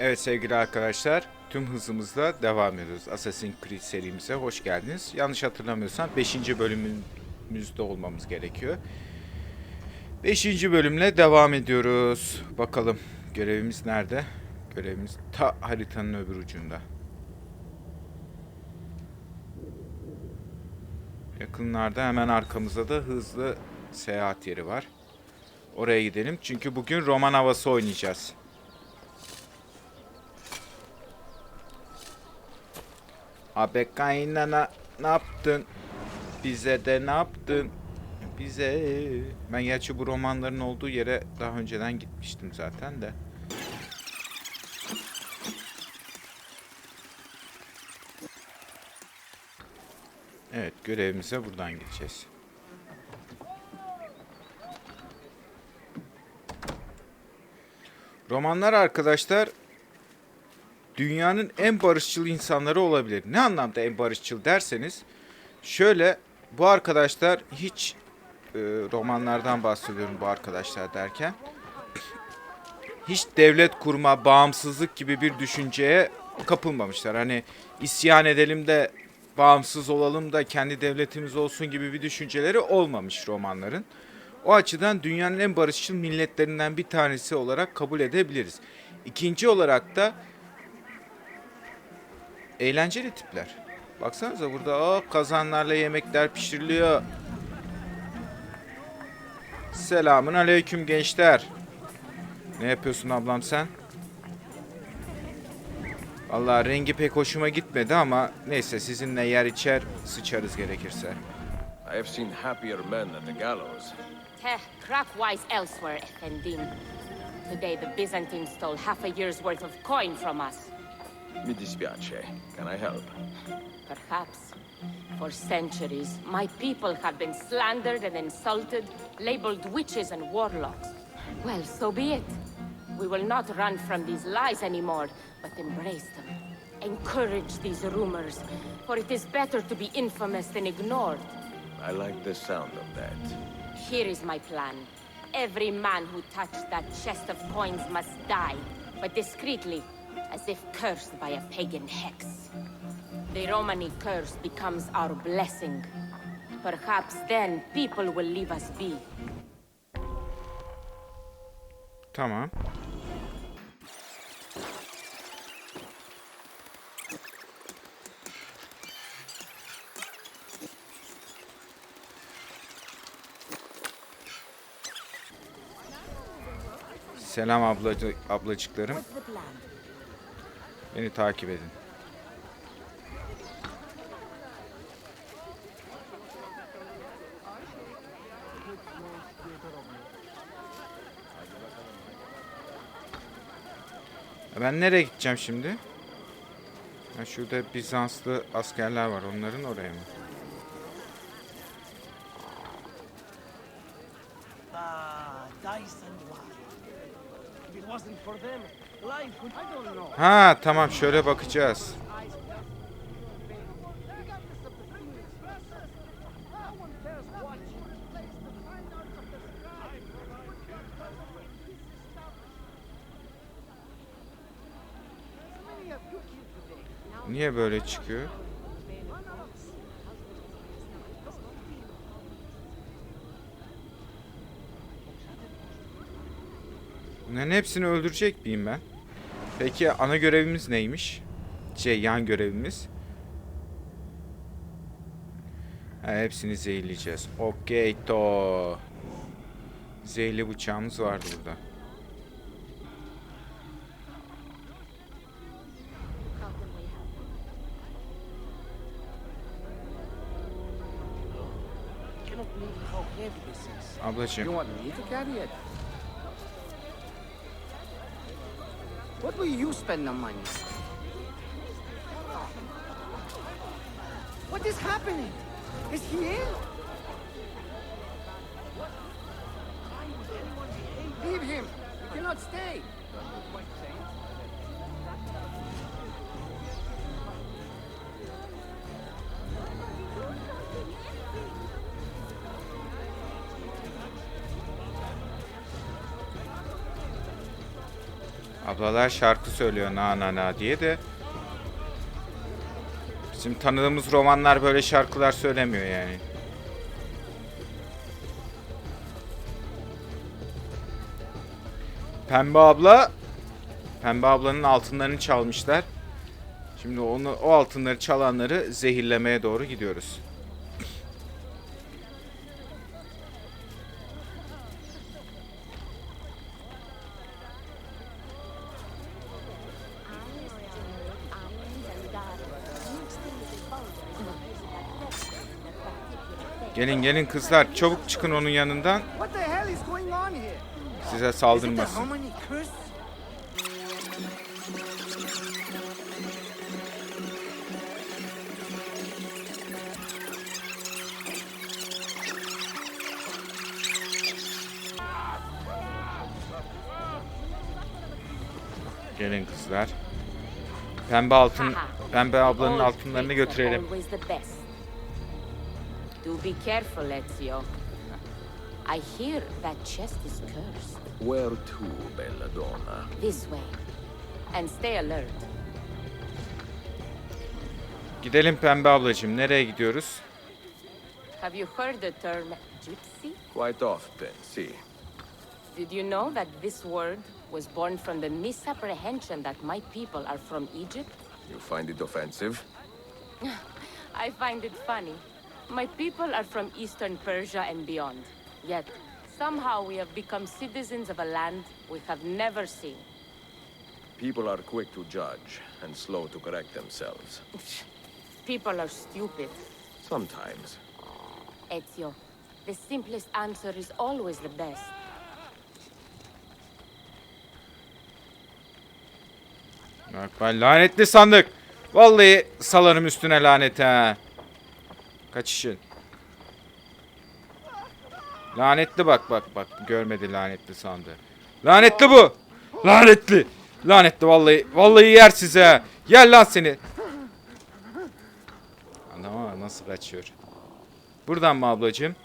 Evet sevgili arkadaşlar, tüm hızımızla devam ediyoruz. Assassin's Creed serimize hoş geldiniz. Yanlış hatırlamıyorsam 5. bölümümüzde olmamız gerekiyor. 5. bölümle devam ediyoruz. Bakalım görevimiz nerede? Görevimiz ta haritanın öbür ucunda. Yakınlarda hemen arkamızda da hızlı seyahat yeri var. Oraya gidelim çünkü bugün roman havası oynayacağız. Abi kaynana ne yaptın? Bize de ne yaptın? Bize. Ben gerçi bu romanların olduğu yere daha önceden gitmiştim zaten de. Evet görevimize buradan gideceğiz. Romanlar arkadaşlar dünyanın en barışçıl insanları olabilir. Ne anlamda en barışçıl derseniz şöyle bu arkadaşlar hiç e, romanlardan bahsediyorum bu arkadaşlar derken hiç devlet kurma, bağımsızlık gibi bir düşünceye kapılmamışlar. Hani isyan edelim de bağımsız olalım da kendi devletimiz olsun gibi bir düşünceleri olmamış romanların. O açıdan dünyanın en barışçıl milletlerinden bir tanesi olarak kabul edebiliriz. İkinci olarak da eğlenceli tipler. Baksanıza burada aa, kazanlarla yemekler pişiriliyor. Selamun aleyküm gençler. Ne yapıyorsun ablam sen? Vallahi rengi pek hoşuma gitmedi ama neyse sizinle yer içer sıçarız gerekirse. I have seen happier men at the gallows. Heh, crackwise elsewhere, Effendim. Today the Byzantines stole half a year's worth of coin from us. Mi dispiace. Can I help? Perhaps. For centuries, my people have been slandered and insulted, labeled witches and warlocks. Well, so be it. We will not run from these lies anymore, but embrace them. Encourage these rumors, for it is better to be infamous than ignored. I like the sound of that. Here is my plan. Every man who touched that chest of coins must die, but discreetly, as if cursed by a pagan hex. The Romani curse becomes our blessing. Perhaps then people will leave us be. Tamam. Selam ablacı, ablacıklarım. Beni takip edin. Ben nereye gideceğim şimdi? Ha, şurada Bizanslı askerler var. Onların oraya mı? Ah, Dyson. If it wasn't for them, Ha tamam şöyle bakacağız. Niye böyle çıkıyor? Bunların hepsini öldürecek miyim ben? Peki ana görevimiz neymiş? Şey yan görevimiz. Ha, hepsini zehirleyeceğiz. Okey to. Zehirli bıçağımız vardı burada. I What will you spend the money? What is happening? Is he ill? Leave him. He cannot stay. Ablalar şarkı söylüyor na na na diye de bizim tanıdığımız romanlar böyle şarkılar söylemiyor yani. Pembe abla Pembe ablanın altınlarını çalmışlar. Şimdi onu o altınları çalanları zehirlemeye doğru gidiyoruz. Gelin gelin kızlar çabuk çıkın onun yanından size saldırmasın. Gelin kızlar. Pembe altın Pembe ablanın altınlarını götürelim. Always. Do be careful, Ezio. I hear that chest is cursed. Where to, Belladonna? This way. And stay alert. Gidelim Pembe ablacığım. Nereye gidiyoruz? Have you heard the term gypsy? Quite often, see. Did you know that this word was born from the misapprehension that my people are from Egypt? You find it offensive? I find it funny. My people are from eastern Persia and beyond. Yet, somehow we have become citizens of a land we have never seen. People are quick to judge and slow to correct themselves. People are stupid. Sometimes. Ezio, the simplest answer is always the best. Bak ben lanetli sandık. Vallahi salarım üstüne lanete ha. Kaçışın. Lanetli bak bak bak. Görmedi lanetli sandığı. Lanetli bu. Lanetli. Lanetli vallahi. Vallahi yer size. Yer lan seni. Ama nasıl kaçıyor. Buradan mı ablacığım?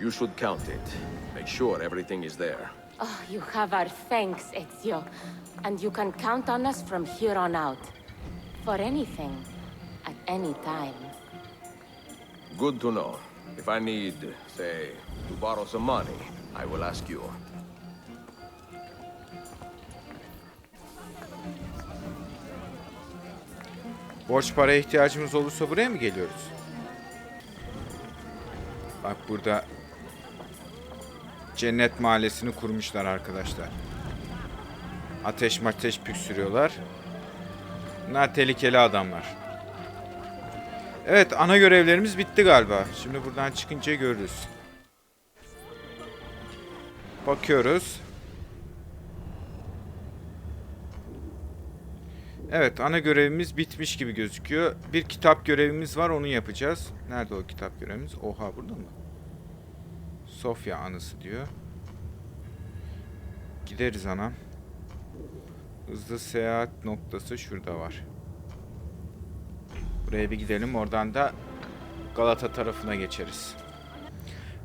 You should count it. Make sure everything is there. Oh, you have our thanks, Ezio. And you can count on us from here on out. For anything. At any time. Good to know. If I need, say, to borrow some money, I will ask you. Borç paraya ihtiyacımız olursa buraya mı geliyoruz? Bak burada Cennet Mahallesi'ni kurmuşlar arkadaşlar. Ateş mateş püksürüyorlar. Bunlar tehlikeli adamlar. Evet ana görevlerimiz bitti galiba. Şimdi buradan çıkınca görürüz. Bakıyoruz. Evet ana görevimiz bitmiş gibi gözüküyor. Bir kitap görevimiz var onu yapacağız. Nerede o kitap görevimiz? Oha burada mı? Sofya anısı diyor. Gideriz anam. Hızlı seyahat noktası şurada var. Buraya bir gidelim oradan da Galata tarafına geçeriz.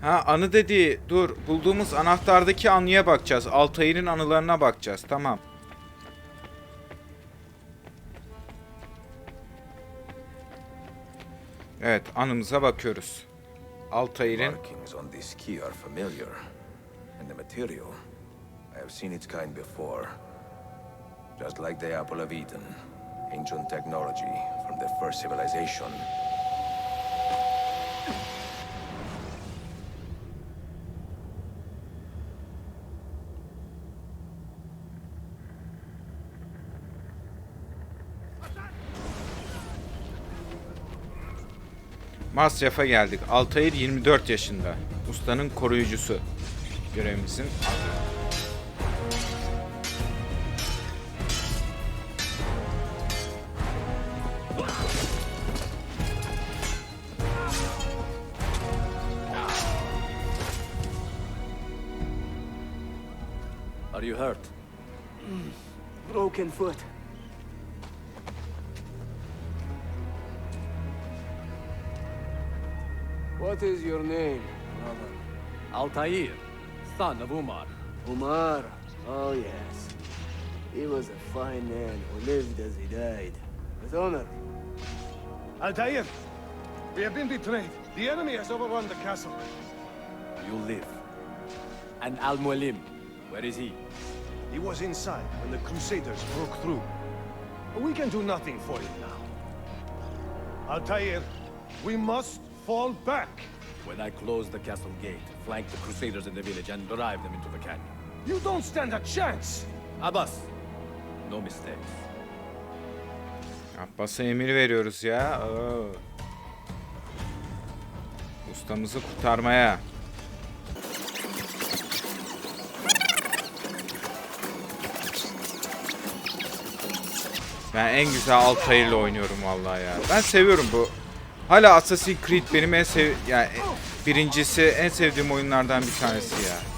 Ha anı dediği dur bulduğumuz anahtardaki anıya bakacağız. Altair'in anılarına bakacağız tamam. Evet anımıza bakıyoruz. Altair'in Markings on this key are familiar. And the material, I have seen its kind before. Just like the Apple of Eden, ancient technology from the first civilization. Masyaf'a geldik. Altair 24 yaşında. Ustanın koruyucusu. Görevimizin adı. Are you hurt? broken foot. What is your name, brother? Altair, son of Umar. Umar. Oh, yes. He was a fine man who lived as he died. With honor. Altair, we have been betrayed. The enemy has overrun the castle. You live. And Al Mualim, where is he? He was inside when the Crusaders broke through. We can do nothing for him now. Altair, we must fall back. When I close the castle gate, flank the Crusaders in the village and drive them into the canyon. You don't stand a chance. Abbas, no mistakes. Abbas'a emir veriyoruz ya. Oo. Ustamızı kurtarmaya. Ben en güzel Altair'le oynuyorum vallahi ya. Ben seviyorum bu. Hala Assassin's Creed benim en sev yani birincisi en sevdiğim oyunlardan bir tanesi ya.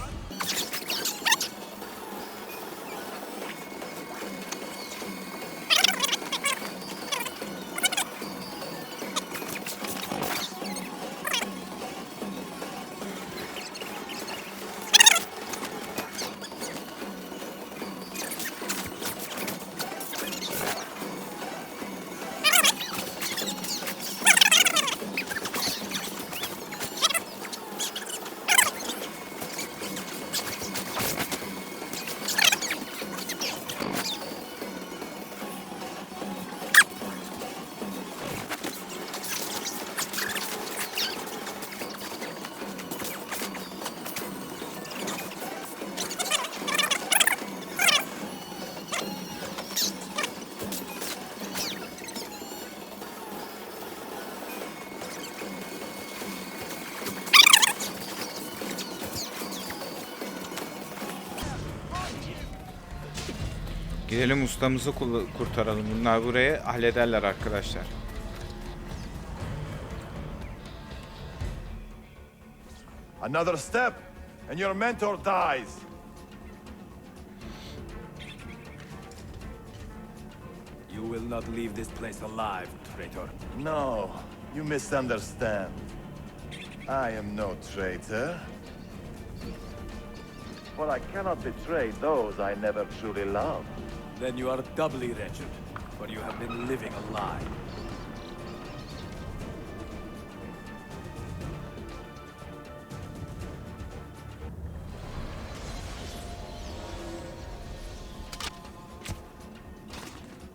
Gidelim ustamızı kurtaralım. Bunlar burayı hallederler arkadaşlar. Another step, and your mentor dies. You will not leave this place alive, traitor. No, you misunderstand. I am no traitor. For I cannot betray those I never truly loved. Then you are doubly wretched, for you have been living a lie.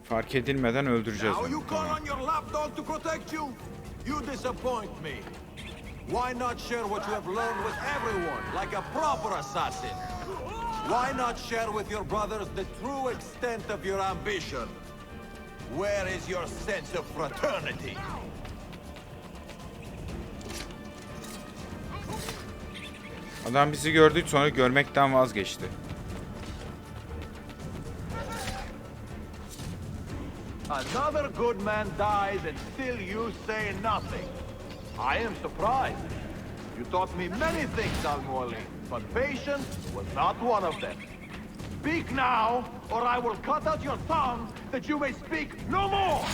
Fark edilmeden öldüreceğiz Now you call on your lapdog to protect you? You disappoint me. Why not share what you have learned with everyone, like a proper assassin? Why not share with your brothers the true extent of your ambition? Where is your sense of fraternity? Adam bizi gördü sonra görmekten vazgeçti. Another good man dies and still you say nothing. I am surprised. You taught me many things, Al-Mualim, but patience was not one of them. Speak now, or I will cut out your tongue that you may speak no more!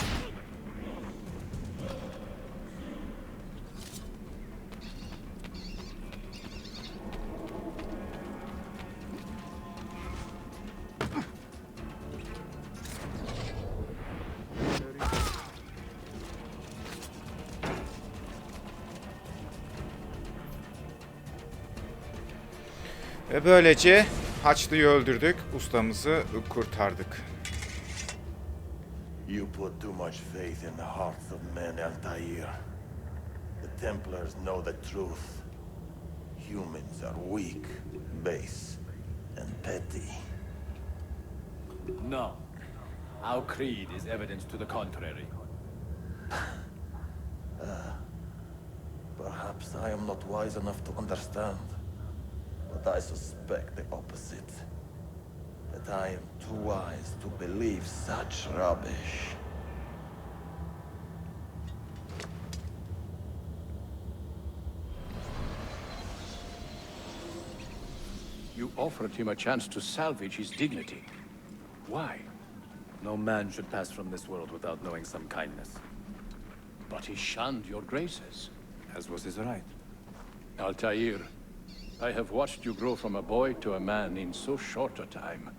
Ve böylece Haçlı'yı öldürdük, ustamızı kurtardık. You put too much faith in the hearts of men, Altair. The Templars know the truth. Humans are weak, base, and petty. No. Our creed is evidence to the contrary. Perhaps I am not wise enough to understand, I suspect the opposite. That I am too wise to believe such rubbish. You offered him a chance to salvage his dignity. Why? No man should pass from this world without knowing some kindness. But he shunned your graces. As was his right. Altair, I have watched you grow from a boy to a man in so short a time.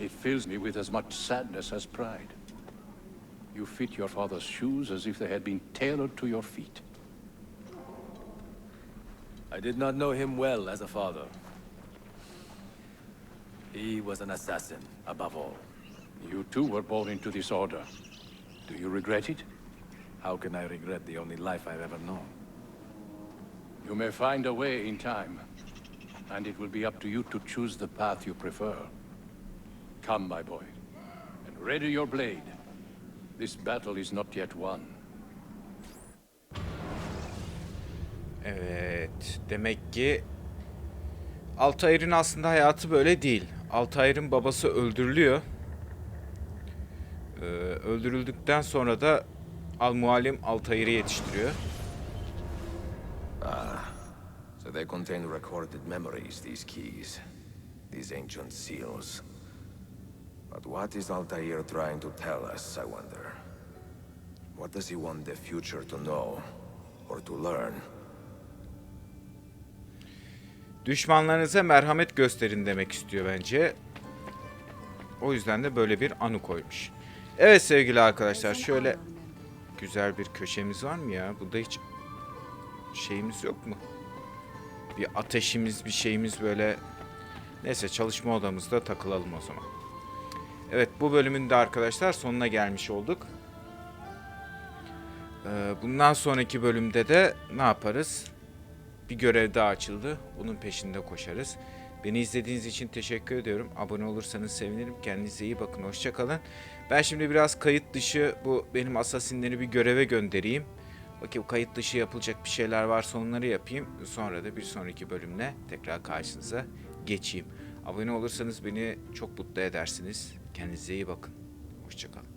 It fills me with as much sadness as pride. You fit your father's shoes as if they had been tailored to your feet. I did not know him well as a father. He was an assassin, above all. You too were born into this order. Do you regret it? How can I regret the only life I've ever known? You may find a way in time, and it will be up to you to choose the path you prefer. Come, my boy, and ready your blade. This battle is not yet won. Evet. Demek ki Altair'in aslında hayatı böyle değil. Altair'in babası öldürülüyor. Ee, öldürüldükten sonra da Al-Mualim Altair'i yetiştiriyor. Contain recorded memories, these keys. These ancient seals. But what is Altair trying to tell us, I wonder? What does he want the future to know? Or to learn? Düşmanlarınıza merhamet gösterin demek istiyor bence. O yüzden de böyle bir anı koymuş. Evet sevgili arkadaşlar şöyle güzel bir köşemiz var mı ya? Burada hiç şeyimiz yok mu? Bir ateşimiz bir şeyimiz böyle neyse çalışma odamızda takılalım o zaman. Evet bu bölümün de arkadaşlar sonuna gelmiş olduk. Ee, bundan sonraki bölümde de ne yaparız? bir görev daha açıldı. Bunun peşinde koşarız. Beni izlediğiniz için teşekkür ediyorum. Abone olursanız sevinirim. Kendinize iyi bakın. Hoşçakalın. Ben şimdi biraz kayıt dışı bu benim asasinleri bir göreve göndereyim. Bakayım kayıt dışı yapılacak bir şeyler varsa onları yapayım. Sonra da bir sonraki bölümle tekrar karşınıza geçeyim. Abone olursanız beni çok mutlu edersiniz. Kendinize iyi bakın. Hoşçakalın.